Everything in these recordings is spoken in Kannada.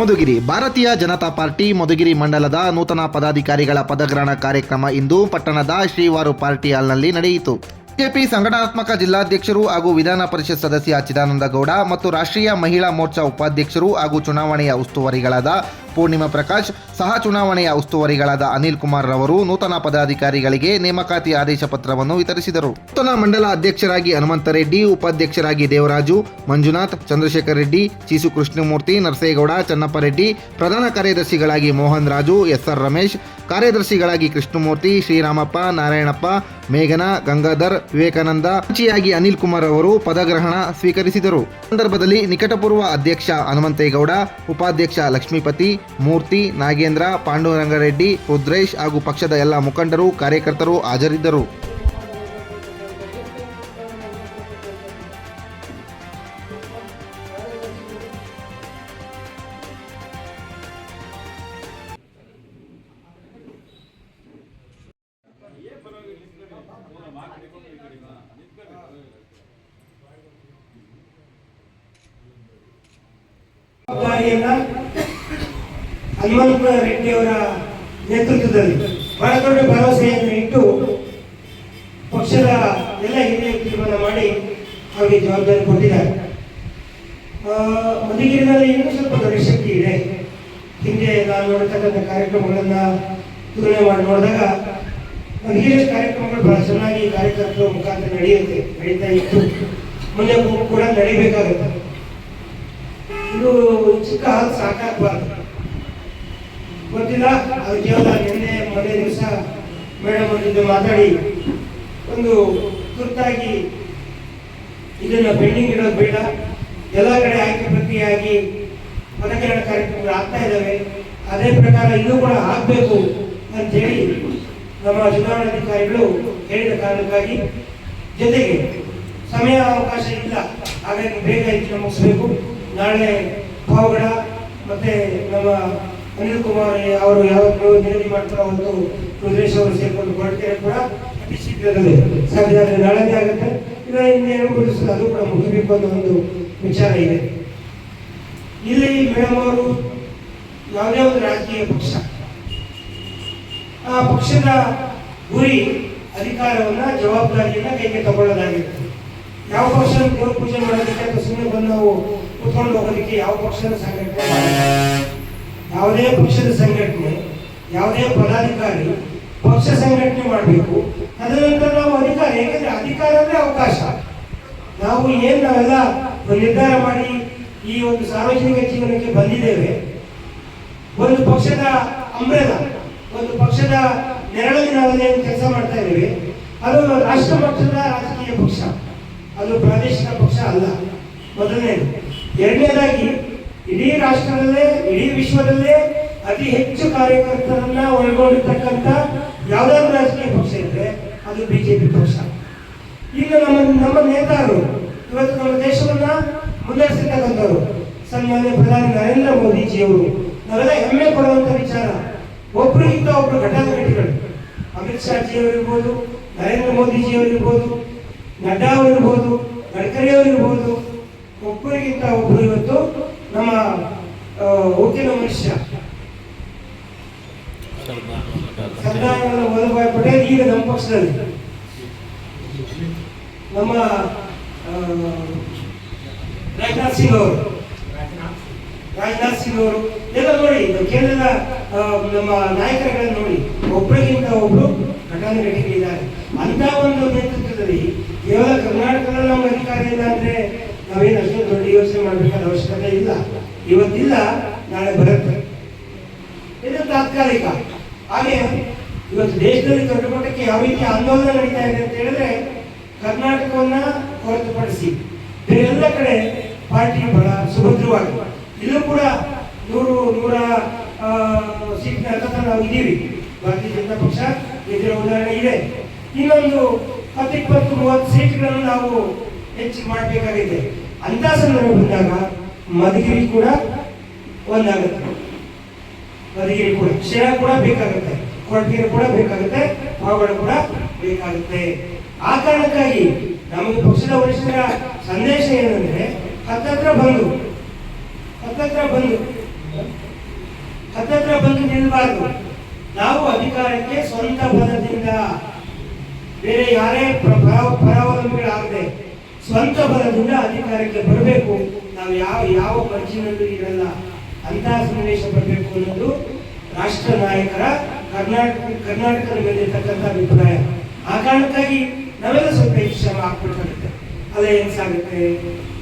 ಮಧುಗಿರಿ. ಭಾರತೀಯ ಜನತಾ ಪಾರ್ಟಿ ಮಧುಗಿರಿ ಮಂಡಲದ ನೂತನ ಪದಾಧಿಕಾರಿಗಳ ಪದಗ್ರಹಣ ಕಾರ್ಯಕ್ರಮ ಇಂದು ಪಟ್ಟಣದ ಶ್ರೀವಾರು ಪಾರ್ಟಿ ಹಾಲ್ನಲ್ಲಿ ನಡೆಯಿತು. ಬಿಜೆಪಿ ಸಂಘಟನಾತ್ಮಕ ಜಿಲ್ಲಾಧ್ಯಕ್ಷರು ಹಾಗೂ ವಿಧಾನ ಪರಿಷತ್ ಸದಸ್ಯ ಚಿದಾನಂದ ಗೌಡ ಮತ್ತು ರಾಷ್ಟ್ರೀಯ ಮಹಿಳಾ ಮೋರ್ಚಾ ಉಪಾಧ್ಯಕ್ಷರು ಹಾಗೂ ಚುನಾವಣೆಯ ಉಸ್ತುವಾರಿಗಳಾದ ಪೂರ್ಣಿಮಾ ಪ್ರಕಾಶ್, ಸಹ ಚುನಾವಣೆಯ ಉಸ್ತುವಾರಿಗಳಾದ ಅನಿಲ್ ಕುಮಾರ್ ರವರು ನೂತನ ಪದಾಧಿಕಾರಿಗಳಿಗೆ ನೇಮಕಾತಿ ಆದೇಶ ಪತ್ರವನ್ನು ವಿತರಿಸಿದರು. ನೂತನ ಮಂಡಲ ಅಧ್ಯಕ್ಷರಾಗಿ ಹನುಮಂತ ರೆಡ್ಡಿ, ಉಪಾಧ್ಯಕ್ಷರಾಗಿ ದೇವರಾಜು, ಮಂಜುನಾಥ್, ಚಂದ್ರಶೇಖರ್ ರೆಡ್ಡಿ, ಚೀಸು ಕೃಷ್ಣಮೂರ್ತಿ, ನರಸೇಗೌಡ, ಚನ್ನಪ್ಪ ರೆಡ್ಡಿ, ಪ್ರಧಾನ ಕಾರ್ಯದರ್ಶಿಗಳಾಗಿ ಮೋಹನ್ ರಾಜು ಎಸ್ಆರ್ ರಮೇಶ್, ಕಾರ್ಯದರ್ಶಿಗಳಾಗಿ ಕೃಷ್ಣಮೂರ್ತಿ, ಶ್ರೀರಾಮಪ್ಪ, ನಾರಾಯಣಪ್ಪ, ಮೇಘನಾ, ಗಂಗಾಧರ್, ವಿವೇಕಾನಂದ ಮುಂಚಿಯಾಗಿ ಅನಿಲ್ ಕುಮಾರ್ ಅವರು ಪದಗ್ರಹಣ ಸ್ವೀಕರಿಸಿದರು. ಸಂದರ್ಭದಲ್ಲಿ ನಿಕಟಪೂರ್ವ ಅಧ್ಯಕ್ಷ ಹನುಮಂತೇಗೌಡ, ಉಪಾಧ್ಯಕ್ಷ ಲಕ್ಷ್ಮೀಪತಿ ಮೂರ್ತಿ ನಾಗೇಂದ್ರ ಪಾಂಡುರಂಗರೆಡ್ಡಿ ರುದ್ರೇಶ್ ಹಾಗೂ ಪಕ್ಷದ ಎಲ್ಲ ಮುಖಂಡರು ಕಾರ್ಯಕರ್ತರು ಹಾಜರಿದ್ದರು. ಜವಾಬ್ದಾರಿಯನ್ನ ಹನುಮಂತ ರೆಡ್ಡಿಯವರ ನೇತೃತ್ವದಲ್ಲಿ ಬಹಳ ದೊಡ್ಡ ಭರವಸೆಯನ್ನು ಇಟ್ಟು ಪಕ್ಷದ ಎಲ್ಲ ಹಿರಿಯ ತೀರ್ಮಾನ ಮಾಡಿ ಅವರಿಗೆ ಜವಾಬ್ದಾರಿ ಕೊಟ್ಟಿದ್ದಾರೆ. ಮಧುಗಿರಿನಲ್ಲಿ ಇನ್ನೂ ಸ್ವಲ್ಪ ದೊಡ್ಡ ಇದೆ. ಹಿಂದೆ ನಾನು ನೋಡತಕ್ಕಂಥ ಕಾರ್ಯಕ್ರಮಗಳನ್ನು ತುಲನೆ ಮಾಡಿ ನೋಡಿದಾಗ ಮಧುಗಿರಿಯ ಕಾರ್ಯಕ್ರಮಗಳು ಬಹಳ ಚೆನ್ನಾಗಿ ಕಾರ್ಯಕರ್ತರ ಮುಖಾಂತರ ನಡೆಯುತ್ತೆ, ನಡೀತಾ ಇತ್ತು. ಮುಂದೆ ಕೂಡ ನಡಿಬೇಕಾಗುತ್ತೆ. ಇದು ಚಿಕ್ಕ ಹಾಲು ಸಾಕಾಗಬಾರ್ದು. ಗೊತ್ತಿಲ್ಲ. ಅದು ಕೇವಲ ನಿನ್ನೆ ಮೊನ್ನೆ ದಿವಸ ಮೇಡಮ್ ಜೊತೆ ಮಾತಾಡಿ. ಒಂದು ತುರ್ತಾಗಿ ಇದನ್ನ ಪೆಂಡಿಂಗ್ ಇಡೋದು ಬೇಡ. ಎಲ್ಲ ಕಡೆ ಆಯ್ಕೆ ಪ್ರಕ್ರಿಯೆಯಾಗಿ ಪದಗ್ರಹಣ ಕಾರ್ಯಕ್ರಮಗಳು ಆಗ್ತಾ ಇದ್ದಾವೆ. ಅದೇ ಪ್ರಕಾರ ಇದು ಕೂಡ ಆಗಬೇಕು ಅಂತೇಳಿ ನಮ್ಮ ಚುನಾವಣಾಧಿಕಾರಿಗಳು ಹೇಳಿದ ಕಾರಣಕ್ಕಾಗಿ ಜೊತೆಗೆ ಸಮಯ ಅವಕಾಶ ಇಲ್ಲ. ಹಾಗಾಗಿ ಬೇಗ ಮುಗಿಸ್ಬೇಕು. ನಾಳೆ ಪಾವಗಡ ಮತ್ತೆ ನಮ್ಮ ಅನಿಲ್ ಕುಮಾರ್ ಅವರು ಯಾವಾಗಲೂ ನಿಗದಿ ಮಾಡ್ತಾರೋ ಒಂದು ರುದ್ರೇಶ್ ಅವರು ಸೇರ್ಕೊಂಡು ಬರ್ತೇನೆ ಕೂಡ ಅತಿ ಶೀಘ್ರದಲ್ಲಿ ಸಾಧ್ಯ ಆದರೆ ಆಗುತ್ತೆ. ಇಲ್ಲ ಇನ್ನೇನು ಅದು ಕೂಡ ಮುಗಿಬೇಕು ಅನ್ನೋ ಒಂದು ವಿಚಾರ ಇದೆ. ಇಲ್ಲಿ ಮೇಡಮ್ ಅವರು ಯಾವುದೇ ಒಂದು ರಾಜಕೀಯ ಪಕ್ಷ, ಆ ಪಕ್ಷದ ಗುರಿ ಅಧಿಕಾರವನ್ನ, ಜವಾಬ್ದಾರಿಯನ್ನ ಕೈಗೆ ತಗೊಳ್ಳೋದಾಗಿರುತ್ತೆ ಯಾವ ಪಕ್ಷ ದೇವ್ರ ಪೂಜೆ ಮಾಡೋದಕ್ಕೆ ಅಥವಾ ಸುಮ್ಮನೆ ಬಂದು ನಾವು ಕುತ್ಕೊಂಡು ಹೋಗೋದಕ್ಕೆ ಯಾವ ಪಕ್ಷನ ಸಂಘಟನೆ. ಯಾವುದೇ ಪಕ್ಷದ ಸಂಘಟನೆ, ಯಾವುದೇ ಪದಾಧಿಕಾರಿ ಪಕ್ಷ ಸಂಘಟನೆ ಮಾಡಬೇಕು. ನಂತರ ನಾವು ಅಧಿಕಾರ, ಏಕೆಂದ್ರೆ ಅಧಿಕಾರ ಅಂದರೆ ಅವಕಾಶ. ನಾವು ಏನು ನಾವೆಲ್ಲ ನಿರ್ಧಾರ ಮಾಡಿ ಈ ಒಂದು ಸಾರ್ವಜನಿಕ ಜೀವನಕ್ಕೆ ಬಂದಿದ್ದೇವೆ, ಒಂದು ಪಕ್ಷದ ಅಂಬ್ರೆಲ ಒಂದು ಪಕ್ಷದ ನೆರಳಲ್ಲಿ ನಾವೇನು ಕೆಲಸ ಮಾಡ್ತಾ ಇದ್ದೇವೆ, ಅದು ರಾಷ್ಟ್ರ ಮಟ್ಟದ ರಾಜಕೀಯ ಪಕ್ಷ. ಅದು ಪ್ರಾದೇಶಿಕ ಪಕ್ಷ ಅಲ್ಲ. ಮೊದಲನೇದು. ಎರಡನೇದಾಗಿ ಇಡೀ ರಾಷ್ಟ್ರದಲ್ಲೇ, ಇಡೀ ವಿಶ್ವದಲ್ಲೇ ಅತಿ ಹೆಚ್ಚು ಕಾರ್ಯಕರ್ತರನ್ನ ಒಳಗೊಂಡಿರ್ತಕ್ಕಂಥ ಯಾವ್ದಾದ್ರು ರಾಜಕೀಯ ಪಕ್ಷ ಇದ್ರೆ ಅದು ಬಿಜೆಪಿ ಪಕ್ಷ. ಈಗ ನಮ್ಮ ನಮ್ಮ ನೇತಾರರು ಇವತ್ತು ನಮ್ಮ ದೇಶವನ್ನ ಮುನ್ನಡೆಸಿರ್ತಕ್ಕಂಥವ್ರು ಸನ್ಮಾನ್ಯ ಪ್ರಧಾನಿ ನರೇಂದ್ರ ಮೋದಿಜಿಯವರು, ನಾವೆಲ್ಲ ಹೆಮ್ಮೆ ಪಡುವಂತ ವಿಚಾರ. ಒಬ್ಬರಿಗಿಂತ ಒಬ್ರು ಘಟಾನುಘಟಿಗಳು ಅಮಿತ್ ಶಾ ಜಿಯವರಿರ್ಬೋದು, ನರೇಂದ್ರ ಮೋದಿಜಿಯವರಿರ್ಬೋದು, ನಡ್ಡಾ ಅವರಿರ್ಬೋದು ಗಡ್ಕರಿ ಅವರಿರ್ಬೋದು ಒಬ್ಬರಿಗಿಂತ ಒಬ್ಬರು ಇವತ್ತು ನಮ್ಮ ಉಕ್ಕಿನ ಮನುಷ್ಯ. ಸರ್ದಾರ್ ವಲ್ಲಭಾಯ್ ಪಟೇಲ್ ಈಗ ನಮ್ಮ ಪಕ್ಷದಲ್ಲಿ. ನಮ್ಮ ರಾಜನಾಥ್ ಸಿಂಗ್ ಅವರು. ರಾಜನಾಥ್ ಸಿಂಗ್ ಅವರು. ಎಲ್ಲ ನೋಡಿ ಕೇಂದ್ರದ ನಮ್ಮ ನಾಯಕರುಗಳನ್ನ ನೋಡಿ ಒಬ್ಬರಿಗಿಂತ ಒಬ್ರು ಘಟಾನುಘಟಿಗಳಿದ್ದಾರೆ ಅಂತ ಒಂದು ನೇತೃತ್ವದಲ್ಲಿ ಕೇವಲ ಕರ್ನಾಟಕದಲ್ಲಿ ನಮ್ಮ ಅಧಿಕಾರ ಇಲ್ಲ ಅಂದ್ರೆ ನಾವೇನು ಅಷ್ಟೊಂದು ದೊಡ್ಡ ಯೋಚನೆ ಮಾಡಬೇಕಾದ ಅವಶ್ಯಕತೆ ಇಲ್ಲ. ಇವತ್ತಿಲ್ಲ, ನಾಳೆ ಬರುತ್ತೆ. ಇದು ತಾತ್ಕಾಲಿಕ. ಹಾಗೆ ಇವತ್ತು ದೇಶದಲ್ಲಿ ದೊಡ್ಡ ಮಟ್ಟಕ್ಕೆ ಯಾವ ರೀತಿ ಆಂದೋಲನ ನಡೀತಾ ಇದೆ ಅಂತ ಹೇಳಿದ್ರೆ, ಕರ್ನಾಟಕವನ್ನ ಹೊರತುಪಡಿಸಿ ಬೇರೆ ಎಲ್ಲ ಕಡೆ ಪಾರ್ಟಿ ಬಹಳ ಸುಭದ್ರವಾಗಿ ಇಲ್ಲೂ ಕೂಡ ನೂರು, ನೂರ ಸೀಟ್ನ ಹತ್ರ ನಾವು ಇದ್ದೀವಿ. ಭಾರತೀಯ ಜನತಾ ಪಕ್ಷ ಇದರ ಉದಾಹರಣೆ ಇದೆ. ಇನ್ನೊಂದು ಹತ್ತು, ಇಪ್ಪತ್ತು, ಮೂವತ್ತು ಸೀಟ್ಗಳನ್ನು ನಾವು ಹೆಚ್ಚು ಮಾಡಬೇಕಾಗಿದೆ. ಅಂತ ಸಂದರ್ಭ ಬಂದಾಗ ಮಧುಗಿರಿ ಕೂಡ ಒಂದಾಗುತ್ತೆ. ಮಧುಗಿರಿ ಕೂಡ, ಶಿರ ಕೂಡ ಬೇಕಾಗುತ್ತೆ ಕೊಡಗಿರಿ ಕೂಡ ಬೇಕಾಗುತ್ತೆ ಪಾವಗಡ ಕೂಡ ಬೇಕಾಗುತ್ತೆ. ಆ ಕಾರಣಕ್ಕಾಗಿ ನಮಗೆ ಪಕ್ಷದ ವರಿಷ್ಠರ ಸಂದೇಶ ಏನಂದ್ರೆ, ಹತ್ತತ್ರ ಬಂದು ಹತ್ತತ್ರ ಬಂದು ಹತ್ತತ್ರ ಬಂದು ನಿಲ್ಲಬಾರ್ದು ನಾವು ಅಧಿಕಾರಕ್ಕೆ ಸ್ವಂತ ಬಲದಿಂದ ಬೇರೆ ಯಾರೇ ಪ್ರ- ಪರ- ಪರಾವಲಂಬಿಗಳಾಗದೆ ಸ್ವಂತ ಬಲದಿಂದ ಅಧಿಕಾರಕ್ಕೆ ಬರಬೇಕು. ನಾವು ಯಾವ ಯಾವ ಮರ್ಜಿನಲ್ಲೂ ಇರಲ್ಲ. ಅಂತಹ ಸನ್ನಿವೇಶ ಬರಬೇಕು ಅನ್ನೋದು ರಾಷ್ಟ್ರ ನಾಯಕರ ಕರ್ನಾಟಕ, ಕರ್ನಾಟಕದ ಮೇಲೆ ಇರ್ತಕ್ಕಂಥ ಅಭಿಪ್ರಾಯ. ಆ ಕಾರಣಕ್ಕಾಗಿ ನಾವೆಲ್ಲ ಸ್ವಲ್ಪ ಶ್ರಮ ಹಾಕ್ಬೇಕಾಗುತ್ತೆ. ಅಲಯನ್ಸ್ ಆಗುತ್ತೆ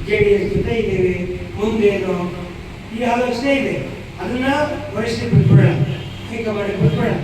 ಜೆ ಡಿ ಎಸ್ ಜೊತೆ ಇದ್ದೇವೆ. ಮುಂದೇನು ಈ ಆಲೋಚನೆ ಇದೆ. ಅದನ್ನ ವರಿಷ್ಠ ಬಿಟ್ಬಿಡೋಣ. ಹೈಕಮಾಂಡ್ ಬಿಟ್ಬಿಡೋಣ.